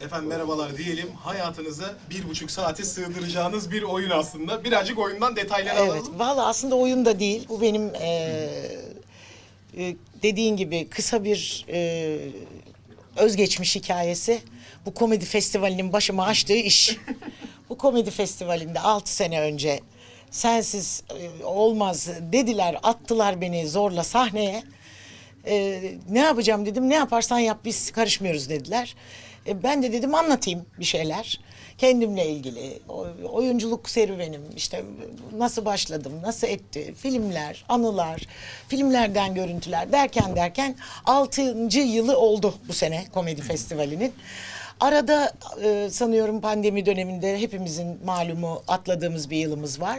Efendim merhabalar diyelim. Hayatınıza bir buçuk saate sığdıracağınız bir oyun aslında. Birazcık oyundan detaylar Evet, alalım. valla aslında oyun da değil. Bu benim eee, e, dediğin gibi kısa bir eee, özgeçmiş hikayesi. Bu komedi festivalinin başıma açtığı iş. Bu komedi festivalinde altı sene önce sensiz e, olmaz dediler, attılar beni zorla sahneye. E, ne yapacağım dedim, ne yaparsan yap biz karışmıyoruz dediler. E, ben de dedim anlatayım bir şeyler. Kendimle ilgili, oyunculuk serüvenim, işte nasıl başladım, nasıl etti, filmler, anılar, filmlerden görüntüler derken derken altıncı yılı oldu bu sene komedi festivalinin. Arada e, sanıyorum pandemi döneminde hepimizin malumu atladığımız bir yılımız var.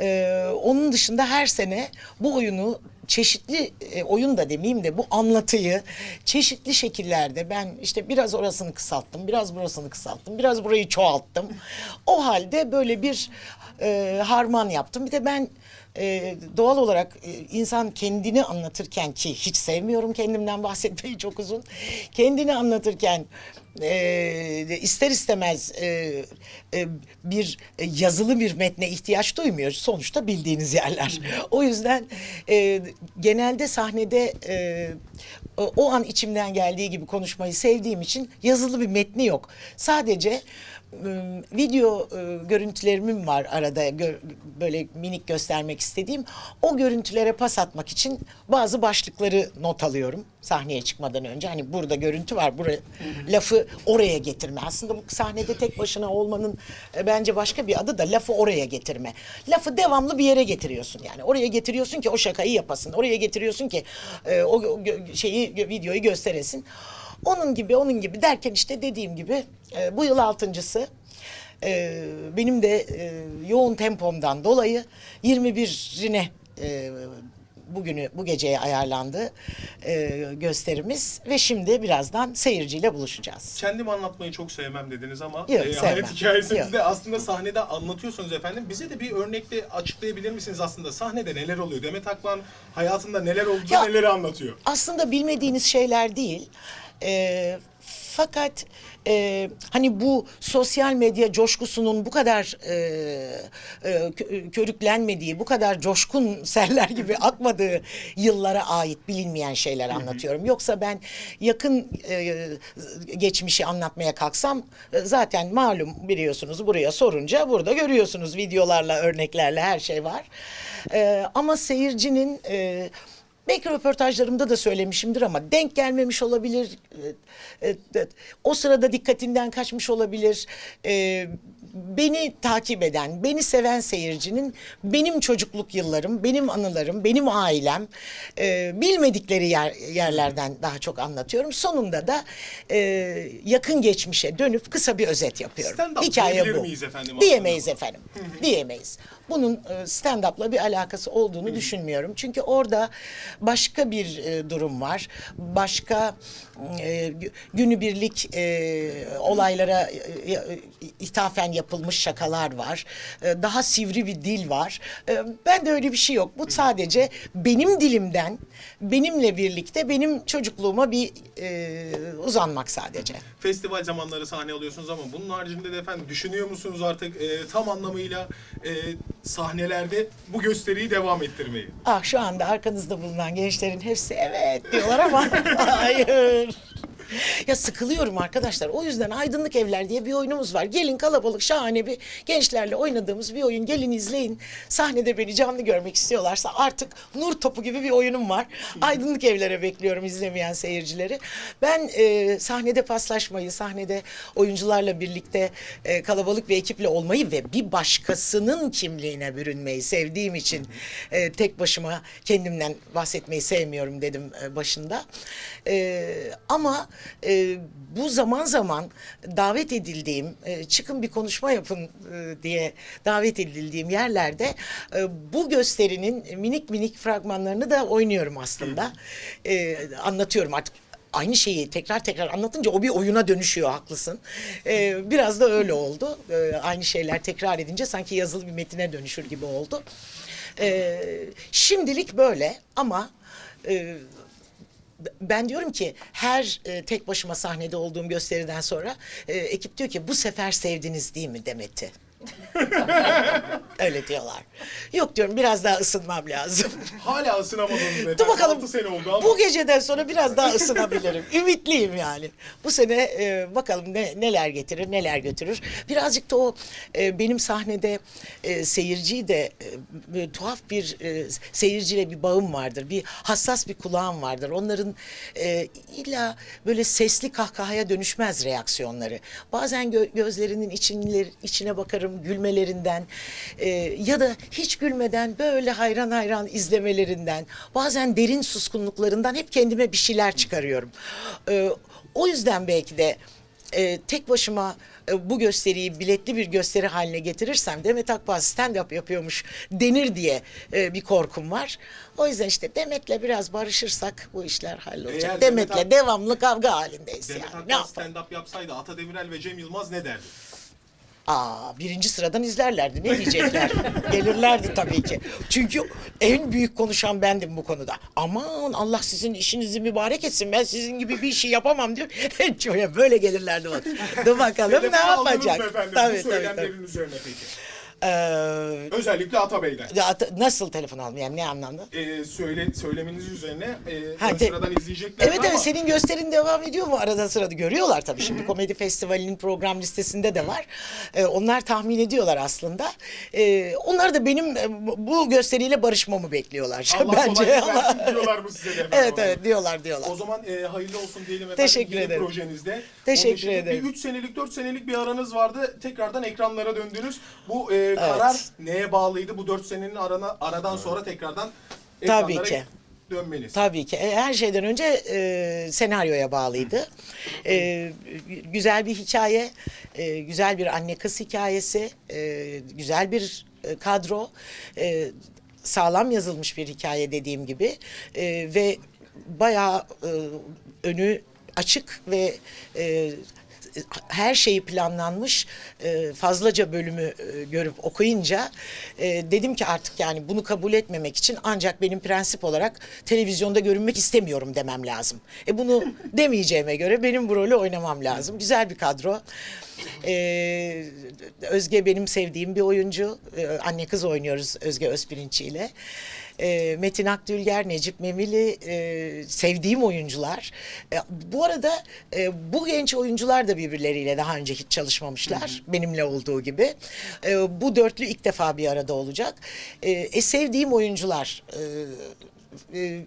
E, onun dışında her sene bu oyunu çeşitli e, oyun da demeyeyim de bu anlatıyı çeşitli şekillerde ben işte biraz orasını kısalttım, biraz burasını kısalttım, biraz burayı çoğalttım. O halde böyle bir e, harman yaptım. Bir de ben e, doğal olarak e, insan kendini anlatırken ki hiç sevmiyorum kendimden bahsetmeyi çok uzun. Kendini anlatırken e, ister istemez e, e, bir e, yazılı bir metne ihtiyaç duymuyor. Sonuçta bildiğiniz yerler. O yüzden e, genelde sahnede o- an içimden geldiği gibi konuşmayı sevdiğim için yazılı bir metni yok. Sadece video e, görüntülerimin var arada böyle minik göstermek istediğim. O görüntülere pas atmak için bazı başlıkları not alıyorum sahneye çıkmadan önce. Hani burada görüntü var, buraya lafı oraya getirme. Aslında bu sahnede tek başına olmanın e, bence başka bir adı da lafı oraya getirme. Lafı devamlı bir yere getiriyorsun yani. Oraya getiriyorsun ki o şakayı yapasın. Oraya getiriyorsun ki e, o şeyi videoyu gösteresin. Onun gibi onun gibi derken işte dediğim gibi e, bu yıl altıncısı. E, benim de e, yoğun tempomdan dolayı 21'ine e, bugünü bu geceye ayarlandı e, gösterimiz ve şimdi birazdan seyirciyle buluşacağız. Kendim anlatmayı çok sevmem dediniz ama Yok, e, sevmem. hayat hikayesinizde Yok. aslında sahnede anlatıyorsunuz efendim. Bize de bir örnekle açıklayabilir misiniz aslında sahnede neler oluyor? Demet Akman hayatında neler oldu, neleri anlatıyor? aslında bilmediğiniz şeyler değil. Ee, fakat e, hani bu sosyal medya coşkusunun bu kadar e, e, kö- körüklenmediği, bu kadar coşkun seller gibi akmadığı yıllara ait bilinmeyen şeyler anlatıyorum. Yoksa ben yakın e, geçmişi anlatmaya kalksam e, zaten malum biliyorsunuz buraya sorunca burada görüyorsunuz videolarla, örneklerle her şey var. E, ama seyircinin e, Belki röportajlarımda da söylemişimdir ama denk gelmemiş olabilir. Ee, e, O sırada dikkatinden kaçmış olabilir. Ee, Beni takip eden, beni seven seyircinin benim çocukluk yıllarım, benim anılarım, benim ailem e, bilmedikleri yer, yerlerden daha çok anlatıyorum. Sonunda da e, yakın geçmişe dönüp kısa bir özet yapıyorum. Stand-up Hikaye bu. miyiz efendim Diyemeyiz efendim. Diyemeyiz. Bunun e, stand-up'la bir alakası olduğunu düşünmüyorum. Çünkü orada başka bir e, durum var. Başka e, gü- günübirlik olaylara ithafen yapılmış şakalar var. Daha sivri bir dil var. Ben de öyle bir şey yok. Bu sadece benim dilimden benimle birlikte benim çocukluğuma bir uzanmak sadece. Festival zamanları sahne alıyorsunuz ama bunun haricinde de efendim düşünüyor musunuz artık e, tam anlamıyla e, sahnelerde bu gösteriyi devam ettirmeyi? Ah şu anda arkanızda bulunan gençlerin hepsi evet diyorlar ama hayır. Ya sıkılıyorum arkadaşlar. O yüzden Aydınlık Evler diye bir oyunumuz var. Gelin kalabalık şahane bir gençlerle oynadığımız bir oyun. Gelin izleyin. Sahnede beni canlı görmek istiyorlarsa artık nur topu gibi bir oyunum var. Aydınlık Evler'e bekliyorum izlemeyen seyircileri. Ben e, sahnede paslaşmayı, sahnede oyuncularla birlikte e, kalabalık bir ekiple olmayı ve bir başkasının kimliğine bürünmeyi sevdiğim için e, tek başıma kendimden bahsetmeyi sevmiyorum dedim e, başında. E, ama e, bu zaman zaman davet edildiğim, e, çıkın bir konuşma yapın e, diye davet edildiğim yerlerde e, bu gösterinin minik minik fragmanlarını da oynuyorum aslında. E, anlatıyorum artık aynı şeyi tekrar tekrar anlatınca o bir oyuna dönüşüyor haklısın. Ee, biraz da öyle oldu. Ee, aynı şeyler tekrar edince sanki yazılı bir metine dönüşür gibi oldu. Ee, şimdilik böyle ama e, ben diyorum ki her e, tek başıma sahnede olduğum gösteriden sonra e, ekip diyor ki bu sefer sevdiniz değil mi Demet'i? Öyle diyorlar. Yok diyorum biraz daha ısınmam lazım. Hala ısınamadınız efendim. Dur bakalım. 6 sene oldu ama. Bu geceden sonra biraz daha ısınabilirim. Ümitliyim yani. Bu sene e, bakalım ne, neler getirir, neler götürür. Birazcık da o e, benim sahnede e, seyirciyi de e, tuhaf bir e, seyirciyle bir bağım vardır. Bir hassas bir kulağım vardır. Onların e, illa böyle sesli kahkahaya dönüşmez reaksiyonları. Bazen gö- gözlerinin içinler, içine bakarım gülmelerinden e, ya da hiç gülmeden böyle hayran hayran izlemelerinden bazen derin suskunluklarından hep kendime bir şeyler çıkarıyorum. E, o yüzden belki de e, tek başıma e, bu gösteriyi biletli bir gösteri haline getirirsem Demet Akbağ stand-up yapıyormuş denir diye e, bir korkum var. O yüzden işte Demet'le biraz barışırsak bu işler hallolacak. Eğer Demet'le Demet Ak- devamlı kavga halindeyiz Demet yani. Ne Akbağ yapalım? stand-up yapsaydı Ata Demirel ve Cem Yılmaz ne derdi? Aa, birinci sıradan izlerlerdi. Ne diyecekler? Gelirlerdi tabii ki. Çünkü en büyük konuşan bendim bu konuda. Aman Allah sizin işinizi mübarek etsin. Ben sizin gibi bir işi yapamam diyor. Şöyle böyle gelirlerdi. Dur bakalım ne yapacak? Tabii, tabii, tabii. üzerine peki? Ee, Özellikle Ata Bey'den. ya, nasıl telefon almayayım? Ne anlamda? Ee, söyle, söylemeniz üzerine e, Ha, ön te- sıradan izleyecekler Evet ama evet senin gösterin devam ediyor mu arada sırada görüyorlar tabii şimdi komedi festivalinin program listesinde de var. Ee, onlar tahmin ediyorlar aslında. Ee, onlar da benim e, bu- gösteriyle barışmamı bekliyorlar Allah bence. kolaylık versin diyorlar mı size de efendim? Evet evet diyorlar diyorlar. O zaman e, hayırlı olsun diyelim efendim. Teşekkür yeni ederim. projenizde. Teşekkür Onun ederim. Bir 3 senelik 4 senelik bir aranız vardı. Tekrardan ekranlara döndünüz. Bu e, karar neye bağlıydı? Bu 4 senenin arana, aradan sonra tekrardan Tabii ekranlara ki. dönmeniz. Tabii ki. E, Her şeyden önce e, senaryoya bağlıydı. E, güzel bir hikaye, e, güzel bir anne kız hikayesi, e, güzel bir e, kadro, e, sağlam yazılmış bir hikaye dediğim gibi E, ve bayağı e, önü açık ve e, her şeyi planlanmış e, fazlaca bölümü e, görüp okuyunca e, dedim ki artık yani bunu kabul etmemek için ancak benim prensip olarak televizyonda görünmek istemiyorum demem lazım. E bunu demeyeceğime göre benim bu rolü oynamam lazım. Güzel bir kadro. E, Özge benim sevdiğim bir oyuncu. E, anne kız oynuyoruz Özge Özpirinççi ile. E, Metin Akdülger, Necip Memili e, sevdiğim oyuncular. E, bu arada e, bu genç oyuncular da birbirleriyle daha önce hiç çalışmamışlar. Benimle olduğu gibi. E, bu dörtlü ilk defa bir arada olacak. E, e, sevdiğim oyuncular. E, e,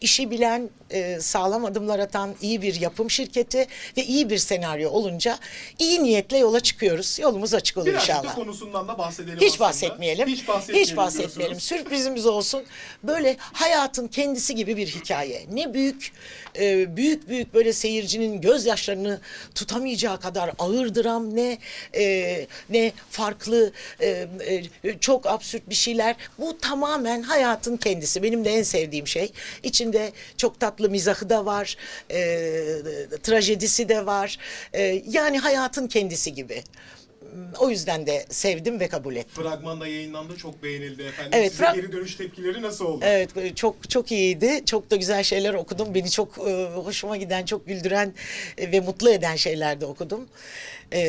işi bilen, e, sağlam adımlar atan iyi bir yapım şirketi ve iyi bir senaryo olunca iyi niyetle yola çıkıyoruz. Yolumuz açık olur Birazcık inşallah. da konusundan da bahsedelim Hiç aslında. bahsetmeyelim. Hiç bahsetmeyelim. Hiç bahsetmeyelim. diyorsunuz. Sürprizimiz olsun. Böyle hayatın kendisi gibi bir hikaye. Ne büyük e, büyük büyük böyle seyircinin gözyaşlarını tutamayacağı kadar ağır dram ne e, ne farklı e, e, çok absürt bir şeyler. Bu tamamen hayatın kendisi. Benim de en sevdiğim şey. İçinde çok tatlı mizahı da var. E, trajedisi de var. E, yani hayatın kendisi gibi. O yüzden de sevdim ve kabul ettim. Fragman da yayınlandı. Çok beğenildi efendim. Evet, Size geri dönüş tepkileri nasıl oldu? Evet e, çok çok iyiydi. Çok da güzel şeyler okudum. Beni çok e, hoşuma giden, çok güldüren e, ve mutlu eden şeyler de okudum. E,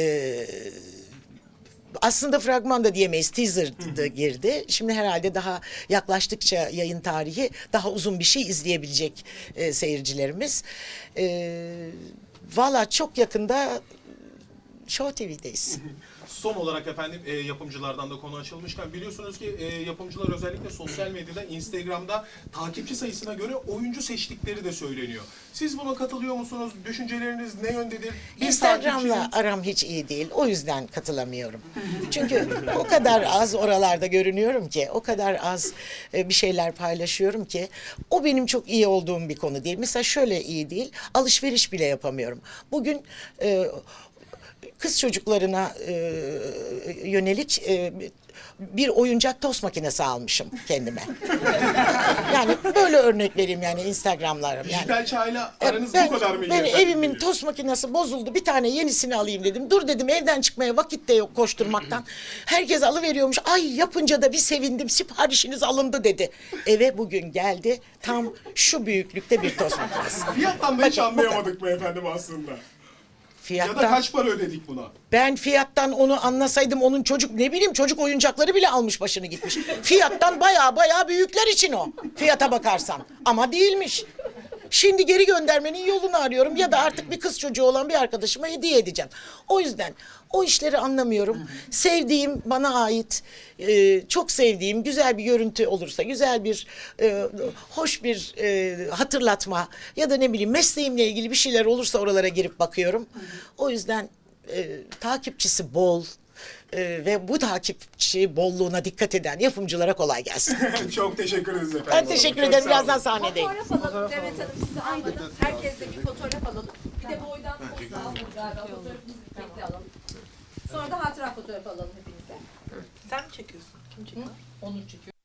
aslında fragman da diyemeyiz. Teaser da girdi. Şimdi herhalde daha yaklaştıkça yayın tarihi daha uzun bir şey izleyebilecek e, seyircilerimiz. E, Valla çok yakında Show TV'deyiz. Son olarak efendim e, yapımcılardan da konu açılmışken biliyorsunuz ki e, yapımcılar özellikle sosyal medyada, Instagram'da takipçi sayısına göre oyuncu seçtikleri de söyleniyor. Siz buna katılıyor musunuz? Düşünceleriniz ne yöndedir? Bir Instagram'la takipçinin- aram hiç iyi değil. O yüzden katılamıyorum. Çünkü o kadar az oralarda görünüyorum ki, o kadar az e, bir şeyler paylaşıyorum ki o benim çok iyi olduğum bir konu değil. Mesela şöyle iyi değil. Alışveriş bile yapamıyorum. Bugün e, kız çocuklarına e, yönelik e, bir oyuncak tost makinesi almışım kendime. yani böyle örnek vereyim yani Instagram'larım. Yani. Dijital çağıyla Ya aranız ben, bu kadar mı ben evimin tost makinesi bozuldu. Bir tane yenisini alayım dedim. Dur dedim evden çıkmaya vakit de yok koşturmaktan. Herkes alıveriyormuş. Ay yapınca da bir sevindim. Siparişiniz alındı dedi. Eve bugün geldi. Tam şu büyüklükte bir tost makinesi. Fiyattan da hiç Bakın, anlayamadık mı efendim aslında? Ya da Fiyattan, kaç para ödedik buna? ben fiyattan onu anlasaydım onun çocuk ne bileyim çocuk oyuncakları bile almış başını gitmiş. Fiyattan baya baya büyükler için o. Fiyata bakarsan. Ama değilmiş. Şimdi geri göndermenin yolunu arıyorum ya da artık bir kız çocuğu olan bir arkadaşıma hediye edeceğim. O yüzden o işleri anlamıyorum. Sevdiğim, bana ait, e, çok sevdiğim güzel bir görüntü olursa, güzel bir, e, hoş bir e, hatırlatma ya da ne bileyim mesleğimle ilgili bir şeyler olursa oralara girip bakıyorum. O yüzden e, takipçisi bol e, ve bu takipçi bolluğuna dikkat eden yapımcılara kolay gelsin. Çok teşekkür ederiz efendim. Ben teşekkür ederim. Birazdan sahnedeyim. Fotoğraf alalım Demet Hanım sizi almadım. Herkesle bir fotoğraf alalım. Bir de boydan poz alalım galiba. Fotoğrafınızı birlikte alalım. Sonra da hatıra fotoğrafı alalım hepinize. Sen mi çekiyorsun? Kim çekiyor? Onur çekiyor.